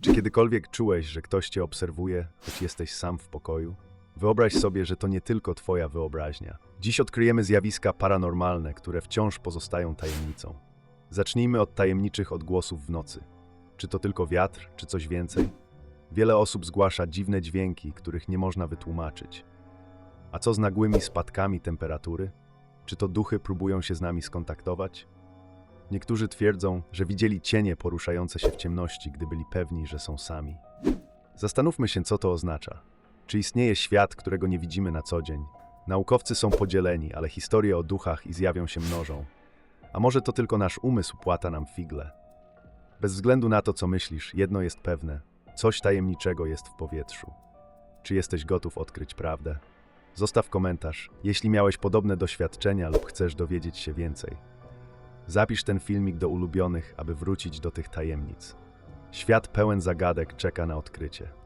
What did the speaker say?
Czy kiedykolwiek czułeś, że ktoś cię obserwuje, choć jesteś sam w pokoju? Wyobraź sobie, że to nie tylko twoja wyobraźnia. Dziś odkryjemy zjawiska paranormalne, które wciąż pozostają tajemnicą. Zacznijmy od tajemniczych odgłosów w nocy. Czy to tylko wiatr, czy coś więcej? Wiele osób zgłasza dziwne dźwięki, których nie można wytłumaczyć. A co z nagłymi spadkami temperatury? Czy to duchy próbują się z nami skontaktować? Niektórzy twierdzą, że widzieli cienie poruszające się w ciemności, gdy byli pewni, że są sami. Zastanówmy się, co to oznacza. Czy istnieje świat, którego nie widzimy na co dzień? Naukowcy są podzieleni, ale historie o duchach i zjawią się mnożą. A może to tylko nasz umysł płata nam figle? Bez względu na to, co myślisz, jedno jest pewne: coś tajemniczego jest w powietrzu. Czy jesteś gotów odkryć prawdę? Zostaw komentarz, jeśli miałeś podobne doświadczenia lub chcesz dowiedzieć się więcej. Zapisz ten filmik do ulubionych, aby wrócić do tych tajemnic. Świat pełen zagadek czeka na odkrycie.